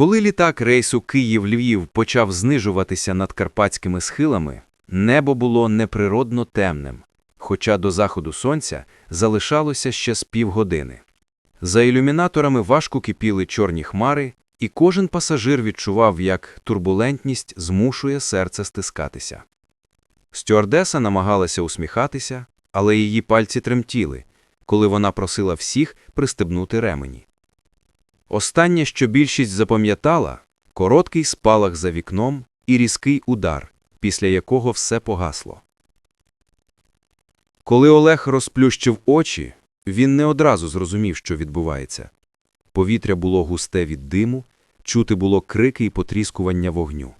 Коли літак рейсу Київ-Львів почав знижуватися над карпатськими схилами, небо було неприродно темним, хоча до заходу сонця залишалося ще з півгодини. За ілюмінаторами важко кипіли чорні хмари, і кожен пасажир відчував, як турбулентність змушує серце стискатися. Стюардеса намагалася усміхатися, але її пальці тремтіли, коли вона просила всіх пристебнути ремені. Останнє, що більшість запам'ятала – короткий спалах за вікном і різкий удар, після якого все погасло. Коли Олег розплющив очі, він не одразу зрозумів, що відбувається. Повітря було густе від диму, чути було крики і потріскування вогню.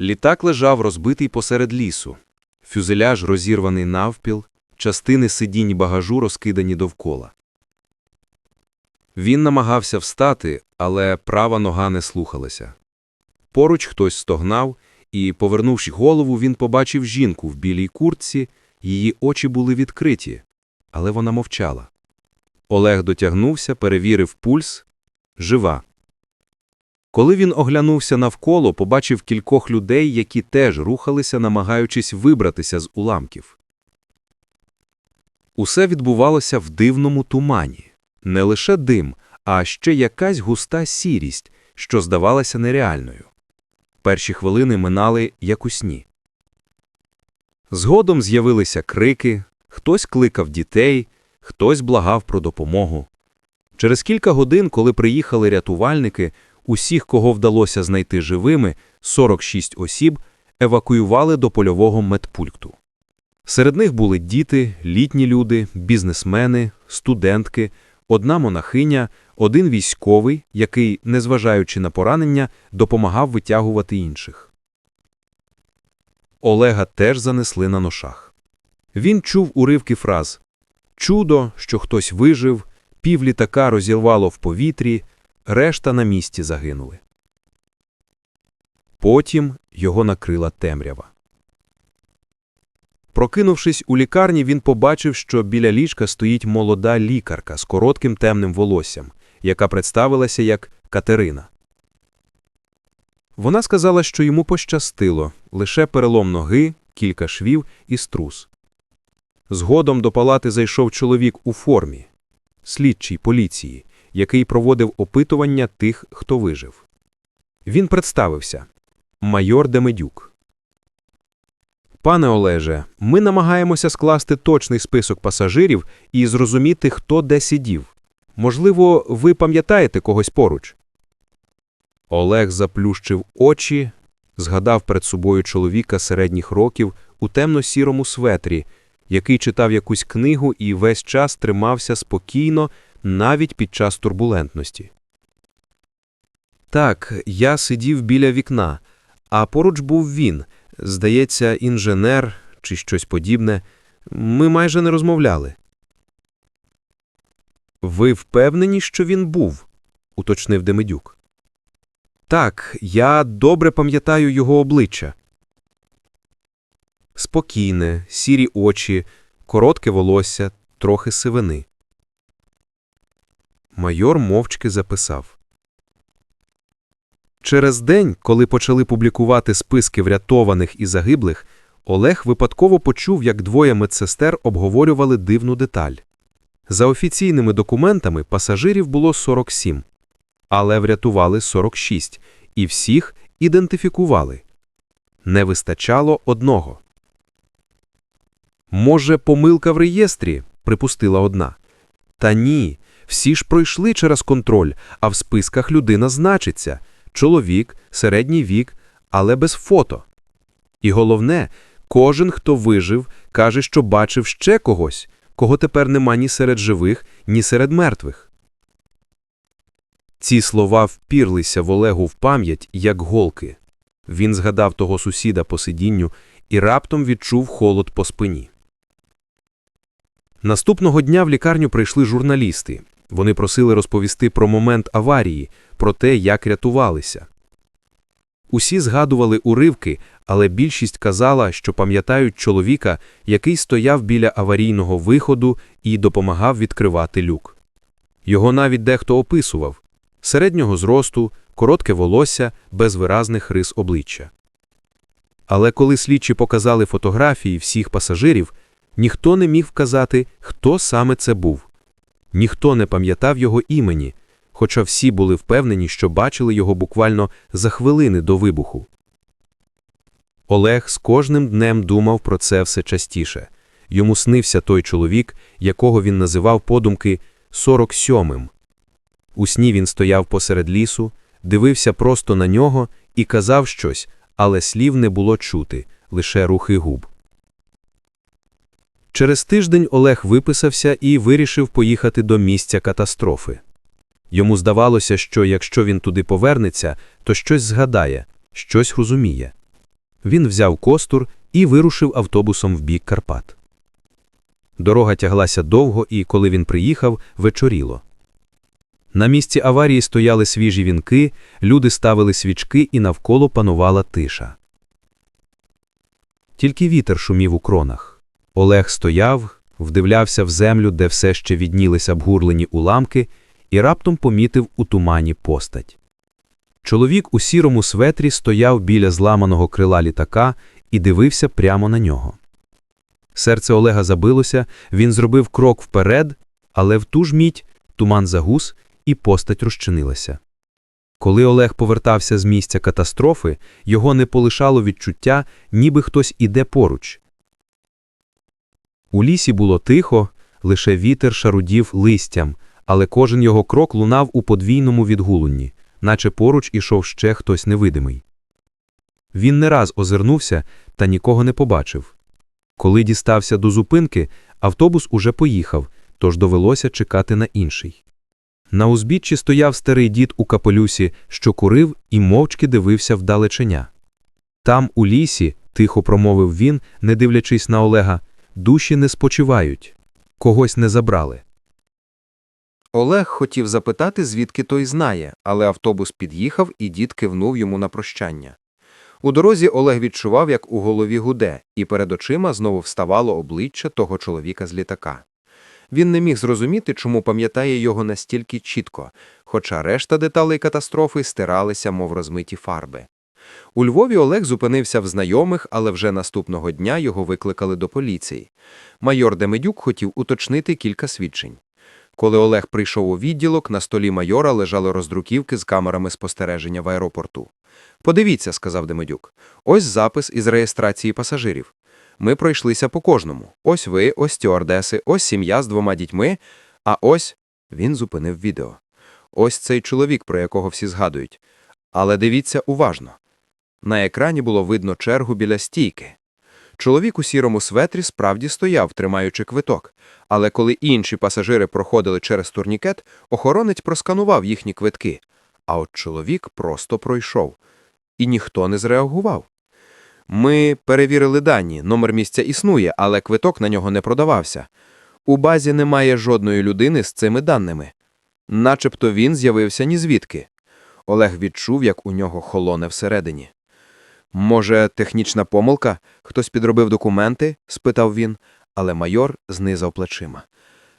Літак лежав розбитий посеред лісу, фюзеляж розірваний навпіл, частини сидінь багажу розкидані довкола. Він намагався встати, але права нога не слухалася. Поруч хтось стогнав, і, повернувши голову, він побачив жінку в білій куртці, її очі були відкриті, але вона мовчала. Олег дотягнувся, перевірив пульс – жива. Коли він оглянувся навколо, побачив кількох людей, які теж рухалися, намагаючись вибратися з уламків. Усе відбувалося в дивному тумані. Не лише дим, а ще якась густа сірість, що здавалася нереальною. Перші хвилини минали як у сні. Згодом з'явилися крики, хтось кликав дітей, хтось благав про допомогу. Через кілька годин, коли приїхали рятувальники, усіх, кого вдалося знайти живими, 46 осіб, евакуювали до польового медпункту. Серед них були діти, літні люди, бізнесмени, студентки, одна монахиня, один військовий, який, незважаючи на поранення, допомагав витягувати інших. Олега теж занесли на ношах. Він чув уривки фраз «Чудо, що хтось вижив, пів літака розірвало в повітрі, решта на місці загинули». Потім його накрила темрява. Прокинувшись у лікарні, він побачив, що біля ліжка стоїть молода лікарка з коротким темним волоссям, яка представилася як Катерина. Вона сказала, що йому пощастило лише перелом ноги, кілька швів і струс. Згодом до палати зайшов чоловік у формі, слідчий поліції, який проводив опитування тих, хто вижив. Він представився майор Демедюк. Пане Олеже, ми намагаємося скласти точний список пасажирів і зрозуміти, хто де сидів. Можливо, ви пам'ятаєте когось поруч? Олег заплющив очі, згадав перед собою чоловіка середніх років у темно-сірому светрі, який читав якусь книгу і весь час тримався спокійно, навіть під час турбулентності. Так, я сидів біля вікна, а поруч був він, здається, інженер чи щось подібне. Ми майже не розмовляли. Ви впевнені, що він був? уточнив Демидюк. Так, я добре пам'ятаю його обличчя. Спокійне, сірі очі, коротке волосся, трохи сивини. Майор мовчки записав. Через день, коли почали публікувати списки врятованих і загиблих, Олег випадково почув, як двоє медсестер обговорювали дивну деталь. За офіційними документами пасажирів було 47, але врятували 46, і всіх ідентифікували. Не вистачало одного. Може, помилка в реєстрі, припустила одна. Та ні, всі ж пройшли через контроль, а в списках людина значиться чоловік, середній вік, але без фото. І головне, кожен, хто вижив, каже, що бачив ще когось, кого тепер нема ні серед живих, ні серед мертвих. Ці слова впірлися в Олегу в пам'ять, як голки. Він згадав того сусіда по сидінню і раптом відчув холод по спині. Наступного дня в лікарню прийшли журналісти. Вони просили розповісти про момент аварії, про те, як рятувалися. Усі згадували уривки, але більшість казала, що пам'ятають чоловіка, який стояв біля аварійного виходу і допомагав відкривати люк. Його навіть дехто описував Середнього зросту, коротке волосся, без виразних рис обличчя. Але коли слідчі показали фотографії всіх пасажирів, ніхто не міг вказати, хто саме це був. Ніхто не пам'ятав його імені, хоча всі були впевнені, що бачили його буквально за хвилини до вибуху. Олег з кожним днем думав про це все частіше. Йому снився той чоловік, якого він називав подумки «47-м». У сні він стояв посеред лісу, дивився просто на нього і казав щось, але слів не було чути, лише рухи губ. Через тиждень Олег виписався і вирішив поїхати до місця катастрофи. Йому здавалося, що якщо він туди повернеться, то щось згадає, щось розуміє. Він взяв костур і вирушив автобусом в бік Карпат. Дорога тяглася довго, і коли він приїхав, вечоріло. На місці аварії стояли свіжі вінки, люди ставили свічки і навколо панувала тиша. Тільки вітер шумів у кронах. Олег стояв, вдивлявся в землю, де все ще віднілися обгурлені уламки, і раптом помітив у тумані постать. Чоловік у сірому светрі стояв біля зламаного крила літака і дивився прямо на нього. Серце Олега забилося, він зробив крок вперед, але в ту ж мить туман загус і постать розчинилася. Коли Олег повертався з місця катастрофи, його не полишало відчуття, ніби хтось іде поруч. У лісі було тихо, лише вітер шарудів листям, але кожен його крок лунав у подвійному відгулунні, наче поруч ішов ще хтось невидимий. Він не раз озирнувся та нікого не побачив. Коли дістався до зупинки, автобус уже поїхав, тож довелося чекати на інший. На узбіччі стояв старий дід у капелюсі, що курив і мовчки дивився вдалеченя. Там, у лісі, тихо промовив він, не дивлячись на Олега, душі не спочивають, когось не забрали. Олег хотів запитати, звідки той знає, але автобус під'їхав, і дід кивнув йому на прощання. У дорозі Олег відчував, як у голові гуде, і перед очима знову вставало обличчя того чоловіка з літака. Він не міг зрозуміти, чому пам'ятає його настільки чітко, хоча решта деталей катастрофи стиралися, мов розмиті фарби. У Львові Олег зупинився в знайомих, але вже наступного дня його викликали до поліції. Майор Демедюк хотів уточнити кілька свідчень. Коли Олег прийшов у відділок, на столі майора лежали роздруківки з камерами спостереження в аеропорту. Подивіться, сказав Демедюк, ось запис із реєстрації пасажирів. Ми пройшлися по кожному. Ось ви, ось стюардеси, ось сім'я з двома дітьми, а ось він зупинив відео. Ось цей чоловік, про якого всі згадують. Але дивіться уважно. На екрані було видно чергу біля стійки. Чоловік у сірому светрі справді стояв, тримаючи квиток, але коли інші пасажири проходили через турнікет, охоронець просканував їхні квитки, а от чоловік просто пройшов. І ніхто не зреагував. Ми перевірили дані, номер місця існує, але квиток на нього не продавався. У базі немає жодної людини з цими даними. Начебто він з'явився ні звідки. Олег відчув, як у нього холоне всередині. Може, технічна помилка? Хтось підробив документи? спитав він, але майор знизав плечима.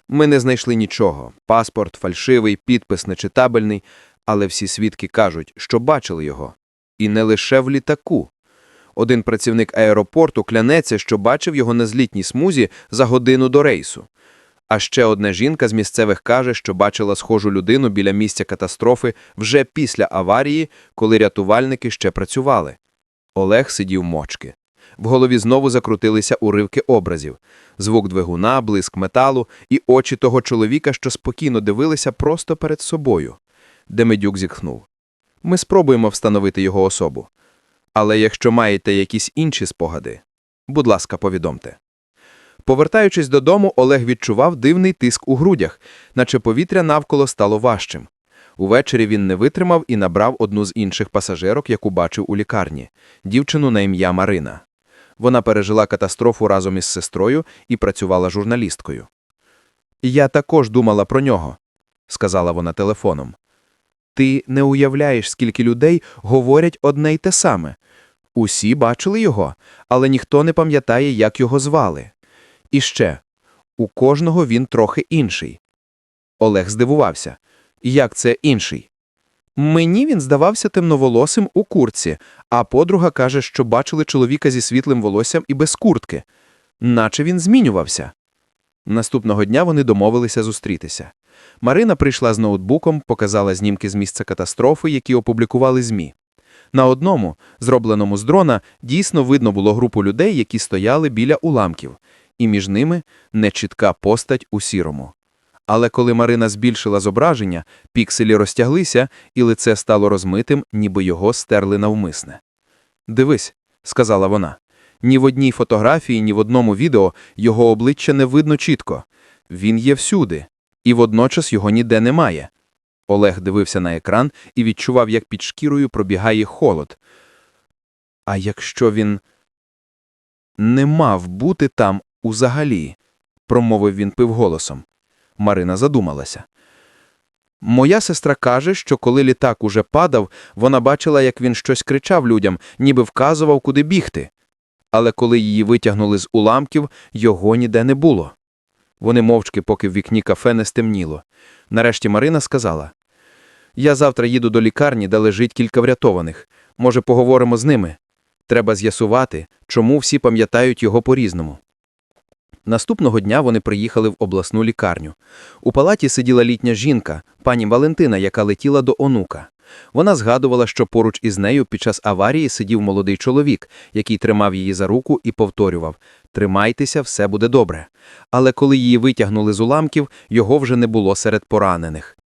Ми не знайшли нічого. Паспорт фальшивий, підпис нечитабельний, але всі свідки кажуть, що бачили його. І не лише в літаку. Один працівник аеропорту клянеться, що бачив його на злітній смузі за годину до рейсу. А ще одна жінка з місцевих каже, що бачила схожу людину біля місця катастрофи вже після аварії, коли рятувальники ще працювали. Олег сидів мочки. В голові знову закрутилися уривки образів. Звук двигуна, блиск металу і очі того чоловіка, що спокійно дивилися просто перед собою. Демедюк зітхнув. Ми спробуємо встановити його особу. Але якщо маєте якісь інші спогади, будь ласка, повідомте. Повертаючись додому, Олег відчував дивний тиск у грудях, наче повітря навколо стало важчим. Увечері він не витримав і набрав одну з інших пасажирок, яку бачив у лікарні – дівчину на ім'я Марина. Вона пережила катастрофу разом із сестрою і працювала журналісткою. «Я також думала про нього», – сказала вона телефоном. «Ти не уявляєш, скільки людей говорять одне й те саме. Усі бачили його, але ніхто не пам'ятає, як його звали. І ще, у кожного він трохи інший. Олег здивувався. Як це інший? Мені він здавався темноволосим у куртці, а подруга каже, що бачили чоловіка зі світлим волоссям і без куртки. Наче він змінювався. Наступного дня вони домовилися зустрітися. Марина прийшла з ноутбуком, показала знімки з місця катастрофи, які опублікували ЗМІ. На одному, зробленому з дрона, дійсно видно було групу людей, які стояли біля уламків, і між ними нечітка постать у сірому. Але коли Марина збільшила зображення, пікселі розтяглися, і лице стало розмитим, ніби його стерли навмисне. Дивись, сказала вона. Ні в одній фотографії, ні в одному відео його обличчя не видно чітко. Він є всюди, і водночас його ніде немає. Олег дивився на екран і відчував, як під шкірою пробігає холод. А якщо він не мав бути там узагалі, промовив він пивголосом. Марина задумалася. Моя сестра каже, що коли літак уже падав, вона бачила, як він щось кричав людям, ніби вказував, куди бігти. Але коли її витягнули з уламків, його ніде не було. Вони мовчки, поки в вікні кафе не стемніло. Нарешті Марина сказала: Я завтра їду до лікарні, де лежить кілька врятованих. Може, поговоримо з ними. Треба з'ясувати, чому всі пам'ятають його по-різному. Наступного дня вони приїхали в обласну лікарню. У палаті сиділа літня жінка, пані Валентина, яка летіла до онука. Вона згадувала, що поруч із нею під час аварії сидів молодий чоловік, який тримав її за руку і повторював Тримайтеся, все буде добре. Але коли її витягнули з уламків, його вже не було серед поранених.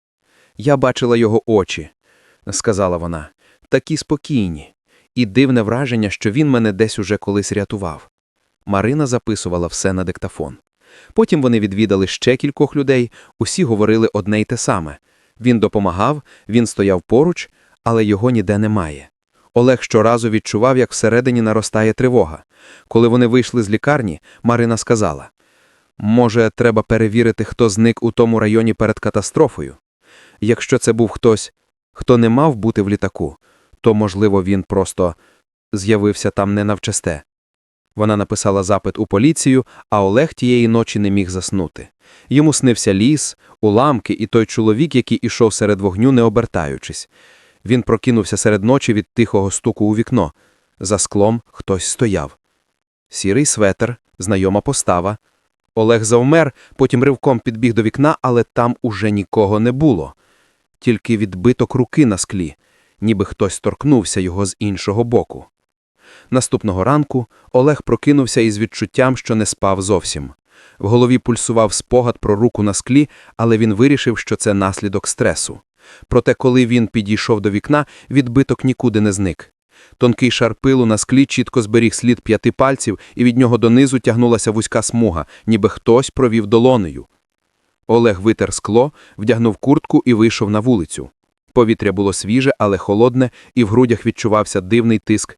Я бачила його очі, сказала вона, такі спокійні, і дивне враження, що він мене десь уже колись рятував. Марина записувала все на диктофон. Потім вони відвідали ще кількох людей, усі говорили одне й те саме. Він допомагав, він стояв поруч, але його ніде немає. Олег щоразу відчував, як всередині наростає тривога. Коли вони вийшли з лікарні, Марина сказала: Може, треба перевірити, хто зник у тому районі перед катастрофою? Якщо це був хтось, хто не мав бути в літаку, то, можливо, він просто з'явився там не навчасте. Вона написала запит у поліцію, а Олег тієї ночі не міг заснути. Йому снився ліс, уламки і той чоловік, який ішов серед вогню, не обертаючись. Він прокинувся серед ночі від тихого стуку у вікно. За склом хтось стояв. Сірий светер, знайома постава. Олег завмер, потім ривком підбіг до вікна, але там уже нікого не було. Тільки відбиток руки на склі, ніби хтось торкнувся його з іншого боку. Наступного ранку Олег прокинувся із відчуттям, що не спав зовсім. В голові пульсував спогад про руку на склі, але він вирішив, що це наслідок стресу. Проте, коли він підійшов до вікна, відбиток нікуди не зник. Тонкий шар пилу на склі чітко зберіг слід п'яти пальців, і від нього донизу тягнулася вузька смуга, ніби хтось провів долонею. Олег витер скло, вдягнув куртку і вийшов на вулицю. Повітря було свіже, але холодне, і в грудях відчувався дивний тиск.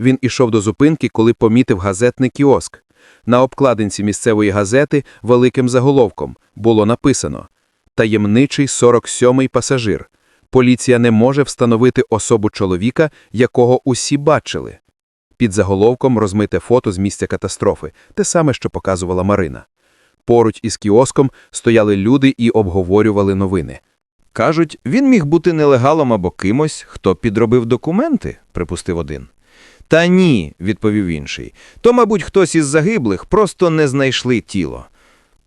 Він ішов до зупинки, коли помітив газетний кіоск. На обкладинці місцевої газети великим заголовком було написано «Таємничий 47-й пасажир. Поліція не може встановити особу чоловіка, якого усі бачили». Під заголовком розмите фото з місця катастрофи, те саме, що показувала Марина. Поруч із кіоском стояли люди і обговорювали новини. Кажуть, він міг бути нелегалом або кимось, хто підробив документи, припустив один. Та ні, відповів інший. То, мабуть, хтось із загиблих просто не знайшли тіло.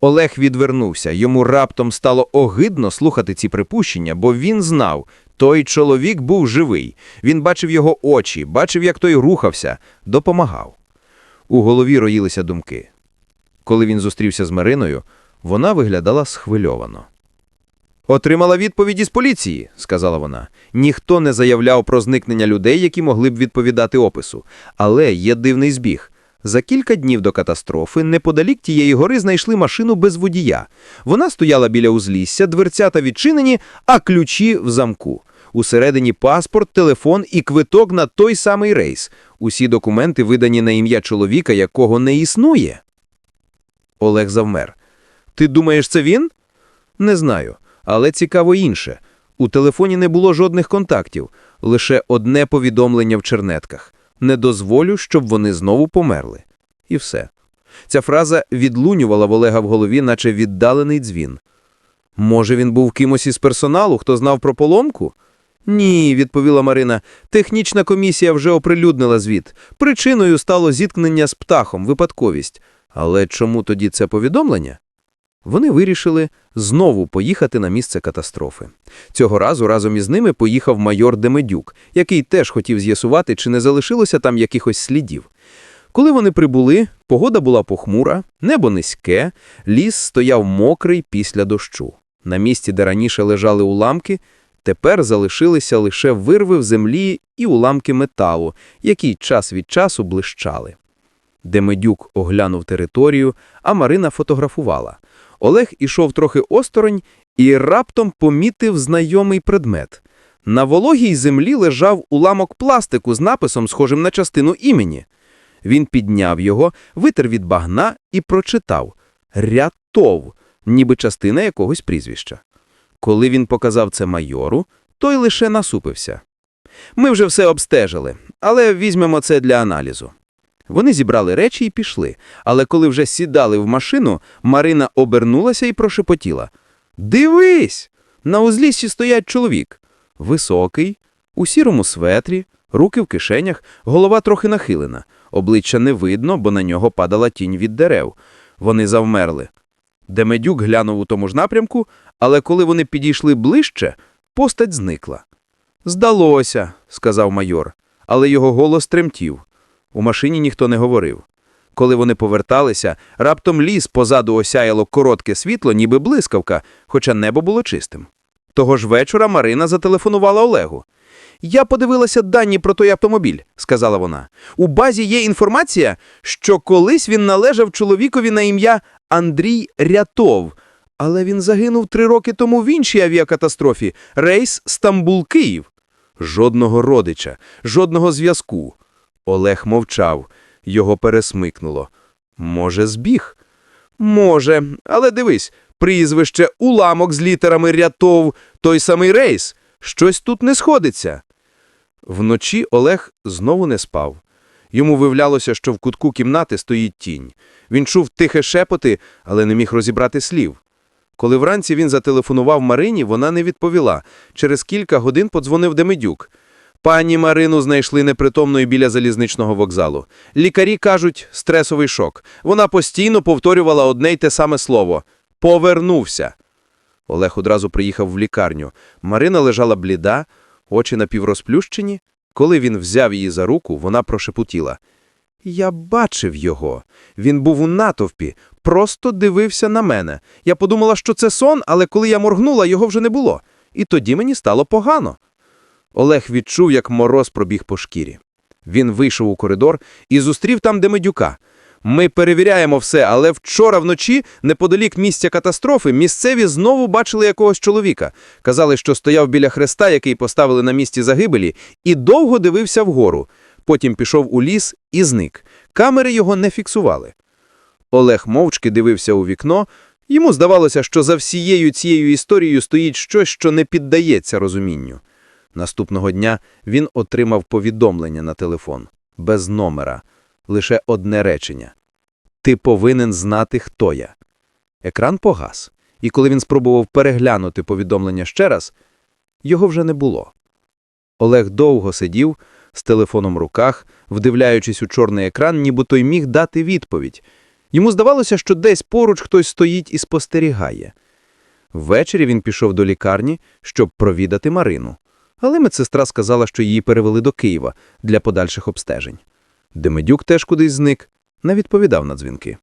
Олег відвернувся. Йому раптом стало огидно слухати ці припущення, бо він знав, той чоловік був живий. Він бачив його очі, бачив, як той рухався, допомагав. У голові роїлися думки. Коли він зустрівся з Мариною, вона виглядала схвильовано. Отримала відповіді з поліції, сказала вона. Ніхто не заявляв про зникнення людей, які могли б відповідати опису. Але є дивний збіг. За кілька днів до катастрофи неподалік тієї гори знайшли машину без водія. Вона стояла біля узлісся, дверцята відчинені, а ключі в замку. Усередині паспорт, телефон і квиток на той самий рейс. Усі документи видані на ім'я чоловіка, якого не існує. Олег завмер. Ти думаєш, це він? Не знаю. Але цікаво інше. У телефоні не було жодних контактів, лише одне повідомлення в чернетках. Не дозволю, щоб вони знову померли. І все. Ця фраза відлунювала в Олега в голові, наче віддалений дзвін. Може, він був кимось із персоналу, хто знав про поломку? Ні, відповіла Марина. Технічна комісія вже оприлюднила звіт. Причиною стало зіткнення з птахом, випадковість. Але чому тоді це повідомлення? Вони вирішили знову поїхати на місце катастрофи. Цього разу разом із ними поїхав майор Демедюк, який теж хотів з'ясувати, чи не залишилося там якихось слідів. Коли вони прибули, погода була похмура, небо низьке, ліс стояв мокрий після дощу. На місці, де раніше лежали уламки, тепер залишилися лише вирви в землі і уламки металу, які час від часу блищали. Демедюк оглянув територію, а Марина фотографувала. Олег ішов трохи осторонь і раптом помітив знайомий предмет. На вологій землі лежав уламок пластику з написом, схожим на частину імені. Він підняв його, витер від багна і прочитав «Рятов», ніби частина якогось прізвища. Коли він показав це майору, той лише насупився. Ми вже все обстежили, але візьмемо це для аналізу. Вони зібрали речі і пішли, але коли вже сідали в машину, Марина обернулася і прошепотіла. «Дивись! На узліссі стоять чоловік. Високий, у сірому светрі, руки в кишенях, голова трохи нахилена. Обличчя не видно, бо на нього падала тінь від дерев. Вони завмерли. Демедюк глянув у тому ж напрямку, але коли вони підійшли ближче, постать зникла. «Здалося», — сказав майор, але його голос тремтів. У машині ніхто не говорив. Коли вони поверталися, раптом ліс позаду осяяло коротке світло, ніби блискавка, хоча небо було чистим. Того ж вечора Марина зателефонувала Олегу. «Я подивилася дані про той автомобіль», — сказала вона. «У базі є інформація, що колись він належав чоловікові на ім'я Андрій Рятов, але він загинув три роки тому в іншій авіакатастрофі – рейс Стамбул-Київ. Жодного родича, жодного зв'язку. Олег мовчав. Його пересмикнуло. Може, збіг? Може, але дивись, прізвище, уламок з літерами рятов, той самий рейс. Щось тут не сходиться. Вночі Олег знову не спав. Йому виявлялося, що в кутку кімнати стоїть тінь. Він чув тихе шепоти, але не міг розібрати слів. Коли вранці він зателефонував Марині, вона не відповіла. Через кілька годин подзвонив Демидюк. Пані Марину знайшли непритомною біля залізничного вокзалу. Лікарі кажуть, стресовий шок. Вона постійно повторювала одне й те саме слово «повернувся». Олег одразу приїхав в лікарню. Марина лежала бліда, очі напіврозплющені. Коли він взяв її за руку, вона прошепотіла. «Я бачив його. Він був у натовпі, просто дивився на мене. Я подумала, що це сон, але коли я моргнула, його вже не було. І тоді мені стало погано». Олег відчув, як мороз пробіг по шкірі. Він вийшов у коридор і зустрів там Демидюка. Ми перевіряємо все, але вчора вночі, неподалік місця катастрофи, місцеві знову бачили якогось чоловіка. Казали, що стояв біля хреста, який поставили на місці загибелі, і довго дивився вгору. Потім пішов у ліс і зник. Камери його не фіксували. Олег мовчки дивився у вікно. Йому здавалося, що за всією цією історією стоїть щось, що не піддається розумінню. Наступного дня він отримав повідомлення на телефон. Без номера. Лише одне речення. «Ти повинен знати, хто я». Екран погас, і коли він спробував переглянути повідомлення ще раз, його вже не було. Олег довго сидів з телефоном в руках, вдивляючись у чорний екран, ніби той міг дати відповідь. Йому здавалося, що десь поруч хтось стоїть і спостерігає. Ввечері він пішов до лікарні, щоб провідати Марину. Але медсестра сказала, що її перевели до Києва для подальших обстежень. Демидюк теж кудись зник, не відповідав на дзвінки.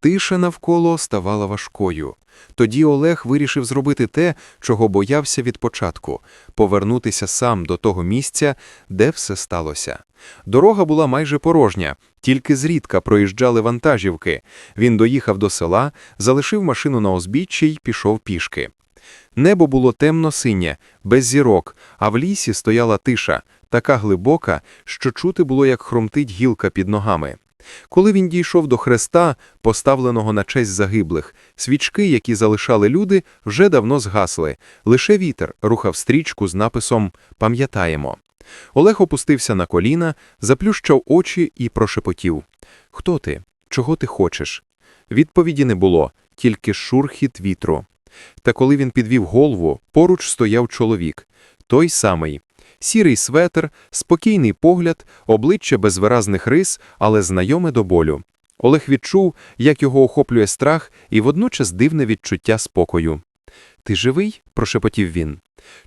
Тиша навколо ставала важкою. Тоді Олег вирішив зробити те, чого боявся від початку – повернутися сам до того місця, де все сталося. Дорога була майже порожня, тільки зрідка проїжджали вантажівки. Він доїхав до села, залишив машину на узбіччі й пішов пішки. Небо було темно-синє, без зірок, а в лісі стояла тиша, така глибока, що чути було, як хромтить гілка під ногами. Коли він дійшов до хреста, поставленого на честь загиблих, свічки, які залишали люди, вже давно згасли. Лише вітер рухав стрічку з написом «Пам'ятаємо». Олег опустився на коліна, заплющав очі і прошепотів. «Хто ти? Чого ти хочеш?» Відповіді не було, тільки шурхіт вітру. Та коли він підвів голову, поруч стояв чоловік. Той самий. Сірий светр, спокійний погляд, обличчя без виразних рис, але знайоме до болю. Олег відчув, як його охоплює страх і водночас дивне відчуття спокою. Ти живий? прошепотів він.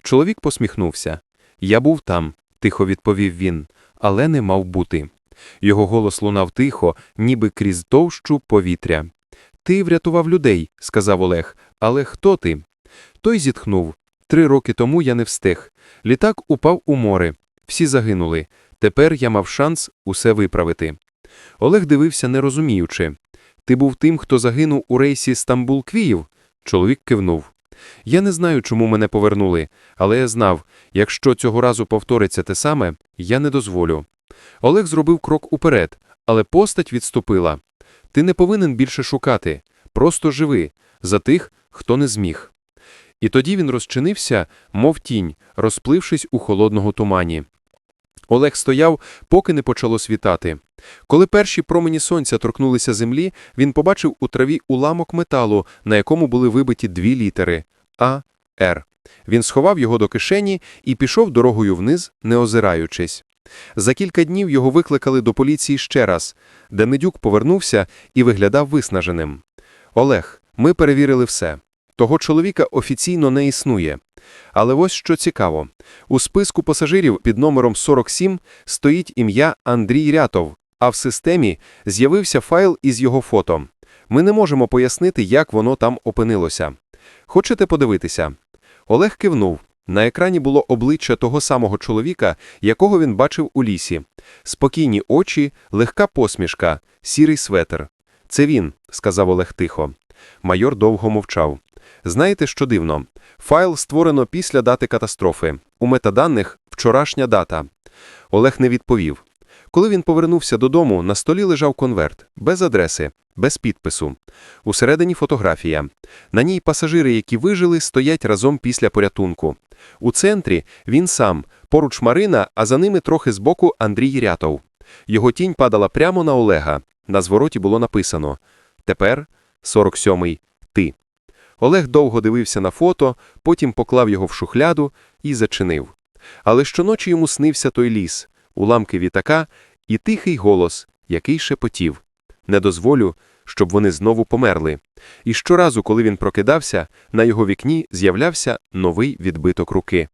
Чоловік посміхнувся. Я був там, тихо відповів він, але не мав бути. Його голос лунав тихо, ніби крізь товщу повітря. Ти врятував людей, сказав Олег, але хто ти? Той зітхнув. Три роки тому я не встиг. Літак упав у море. Всі загинули. Тепер я мав шанс усе виправити. Олег дивився, не розуміючи. Ти був тим, хто загинув у рейсі Стамбул-Київ? Чоловік кивнув. Я не знаю, чому мене повернули, але я знав, якщо цього разу повториться те саме, я не дозволю. Олег зробив крок уперед, але постать відступила. Ти не повинен більше шукати, просто живи, за тих, хто не зміг. І тоді він розчинився, мов тінь, розплившись у холодного тумані. Олег стояв, поки не почало світати. Коли перші промені сонця торкнулися землі, він побачив у траві уламок металу, на якому були вибиті дві літери А, Р. Він сховав його до кишені і пішов дорогою вниз, не озираючись. За кілька днів його викликали до поліції ще раз. Демидюк повернувся і виглядав виснаженим. Олег, ми перевірили все. Того чоловіка офіційно не існує. Але ось що цікаво. У списку пасажирів під номером 47 стоїть ім'я Андрій Рятов, а в системі з'явився файл із його фото. Ми не можемо пояснити, як воно там опинилося. Хочете подивитися? Олег кивнув. На екрані було обличчя того самого чоловіка, якого він бачив у лісі. Спокійні очі, легка посмішка, сірий светр. Це він, сказав Олег тихо. Майор довго мовчав. Знаєте, що дивно? Файл створено після дати катастрофи. У метаданих вчорашня дата. Олег не відповів. Коли він повернувся додому, на столі лежав конверт, без адреси, без підпису. Усередині фотографія. На ній пасажири, які вижили, стоять разом після порятунку. У центрі він сам, поруч Марина, а за ними трохи збоку Андрій Рятов. Його тінь падала прямо на Олега. На звороті було написано «Тепер 47-й ти». Олег довго дивився на фото, потім поклав його в шухляду і зачинив. Але щоночі йому снився той ліс, уламки вітака і тихий голос, який шепотів. Не дозволю, щоб вони знову померли. І щоразу, коли він прокидався, на його вікні з'являвся новий відбиток руки.